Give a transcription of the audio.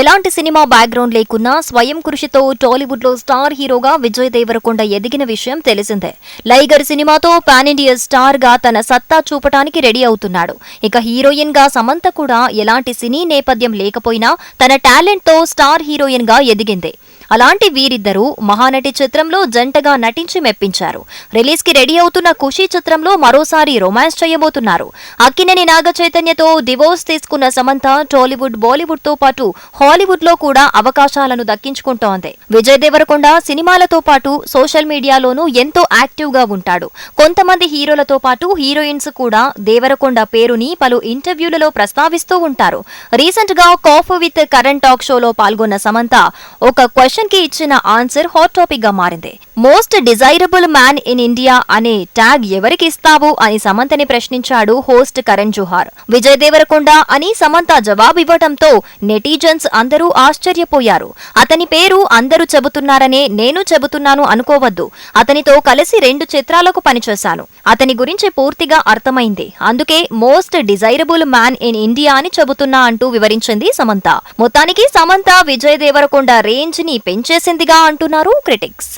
ఎలాంటి cinema background లేకున్నా స్వయం కృషితో టాలీవుడ్లో స్టార్ హీరోగా విజయ్ దేవరకొండ ఎదిగిన విషయం తెలిసిందే. లైగర్ సినిమాతో పాన్ ఇండియా స్టార్గా తన సత్తా చూపటానికి రెడీ అవుతున్నాడు. ఇక హీరోయిన్గా సమంత కూడా ఎలాంటి సినీ నేపథ్యం లేకపోయినా తన టాలెంట్తో స్టార్ హీరోయిన్గా ఎదిగింది. అలాంటి వీరిద్దరూ మహానటి చిత్రంలో జంటగా నటించి మెప్పించారు. రిలీజ్కి రెడీ అవుతున్న ఖుషి చిత్రంలో మరోసారి రొమాన్స్ చేయబోతున్నారు. అక్కినేని నాగ చైతన్యతో డివోర్స్ తీసుకున్న సమంత టాలీవుడ్ బాలీవుడ్తో పాటు హాలీవుడ్లో కూడా అవకాశాలను దక్కించుకుంటోంది. విజయ్ దేవరకొండ సినిమాలతో పాటు సోషల్ మీడియాలోనూ ఎంతో యాక్టివ్గా ఉంటాడు. కొంతమంది హీరోలతో పాటు హీరోయిన్స్ కూడా దేవరకొండ పేరుని పలు ఇంటర్వ్యూలలో ప్రస్తావిస్తూ ఉంటారు. రీసెంట్గా కాఫ్ విత్ కరెంట్ టాక్ షోలో పాల్గొన్న సమంత ఒక క్వశ్చన్ కి ఇచ్చిన ఆన్సర్ హాట్ టాపిక్గా మారింది. Most desirable man in India అనే ట్యాగ్ ఎవరికి ఇస్తావు అని సమంతని ప్రశ్నించాడు హోస్ట్ కరణ్ జోహార్. విజయ్ దేవరకొండ అని సమంత జవాబు ఇవ్వటంతో నెటిజన్స్ అందరూ ఆశ్చర్యపోయారు. అతని పేరు అందరూ చెబుతున్నారనే నేను చెబుతున్నాను అనుకోవద్దు. అతనితో కలిసి రెండు చిత్రాలకు పనిచేశాను. అతని గురించి పూర్తిగా అర్థమైంది. అందుకే most desirable man in India అని చెబుతున్నా అంటూ వివరించింది సమంత. మొత్తానికి సమంత విజయ్ దేవరకొండ రేంజ్ని పెంచేసిందిగా అంటున్నారు క్రిటిక్స్.